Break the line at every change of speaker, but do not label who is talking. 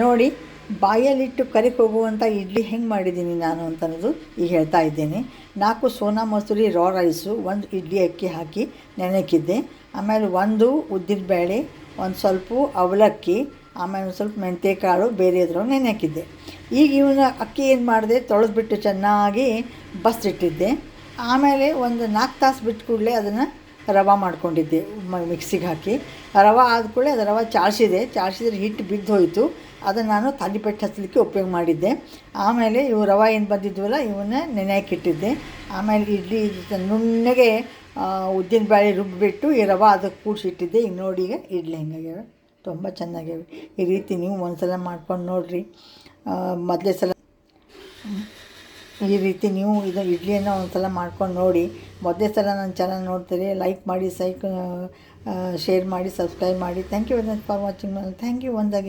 ನೋಡಿ, ಬಾಯಲ್ಲಿಟ್ಟು ಕರಿಕ್ ಹೋಗುವಂಥ ಇಡ್ಲಿ ಹೆಂಗೆ ಮಾಡಿದ್ದೀನಿ ನಾನು ಅಂತ ಅನ್ನೋದು ಈಗ ಹೇಳ್ತಾ ಇದ್ದೇನೆ. ನಾಲ್ಕು ಸೋನಾ ಮಸೂರಿ ರಾ ರೈಸು ಒಂದು ಇಡ್ಲಿ ಅಕ್ಕಿ ಹಾಕಿ ನೆನೆಕಿದ್ದೆ. ಆಮೇಲೆ ಒಂದು ಉದ್ದಿನಬೇಳೆ ಒಂದು ಸ್ವಲ್ಪ ಅವಲಕ್ಕಿ, ಆಮೇಲೆ ಒಂದು ಸ್ವಲ್ಪ ಮೆಂತ್ಯಕಾಳು ಬೇರೆ ಇದ್ರೊಳಗೆ ನೆನೆ ಹಾಕಿದ್ದೆ ಈಗ ಇವನ ಅಕ್ಕಿ ಏನು ಮಾಡಿದೆ, ತೊಳೆದ್ಬಿಟ್ಟು ಚೆನ್ನಾಗಿ ಬಸ್ಸಿಟ್ಟಿದ್ದೆ ಆಮೇಲೆ ಒಂದು ನಾಲ್ಕು ತಾಸು ಬಿಟ್ಟು ಕೂಡಲೇ ಅದನ್ನು ರವೆ ಮಾಡ್ಕೊಂಡಿದ್ದೆ ಮಿಕ್ಸಿಗೆ ಹಾಕಿ. ರವೆ ಆದ ಕೂಡಲೇ ಅದು ರವೆ ಚಾಳಿಸಿದೆ ಚಾಳಿಸಿದ್ರೆ ಹಿಟ್ಟು ಬಿದ್ದು ಹೋಯಿತು. ಅದನ್ನು ನಾನು ತಾಲಿಪೆಟ್ಟು ಹಚ್ಚಲಿಕ್ಕೆ ಉಪಯೋಗ ಮಾಡಿದ್ದೆ. ಆಮೇಲೆ ಇವು ರವೆ ಏನು ಬಂದಿದ್ವಲ್ಲ, ಇವನ್ನ ನೆನೆ ಹಾಕಿಟ್ಟಿದ್ದೆ ಆಮೇಲೆ ಇಡ್ಲಿ, ನುಣ್ಣಗೆ ಉದ್ದಿನ ಬೇಳೆ ರುಬ್ಬಿಬಿಟ್ಟು ಈ ರವೆ ಅದಕ್ಕೆ ಕೂಡಿಸಿಟ್ಟಿದ್ದೆ ಈಗ ನೋಡಿ ಈಗ ಇಡ್ಲಿ ಹೆಂಗಾಗ್ಯಾವೆ. ತುಂಬ ಚೆನ್ನಾಗ್ಯಾವೆ. ಈ ರೀತಿ ನೀವು ಒಂದು ಸಲ ಮಾಡ್ಕೊಂಡು ನೋಡಿರಿ. ಮೊದಲೇ ಸಲ ಈ ರೀತಿ ನೀವು ಇದು ಇಡ್ಲಿಯನ್ನು ಒಂದ್ಸಲ ಮಾಡ್ಕೊಂಡು ನೋಡಿ, ಮೊದಲೇ ಸಲ ನನ್ನ ಚಾನಲ್ ನೋಡ್ತೀರಿ ಲೈಕ್ ಮಾಡಿ ಸೈಕ್ ಶೇರ್ ಮಾಡಿ ಸಬ್ಸ್ಕ್ರೈಬ್ ಮಾಡಿ. Thank you very much for watching thank you ಒಂದಾಗಿ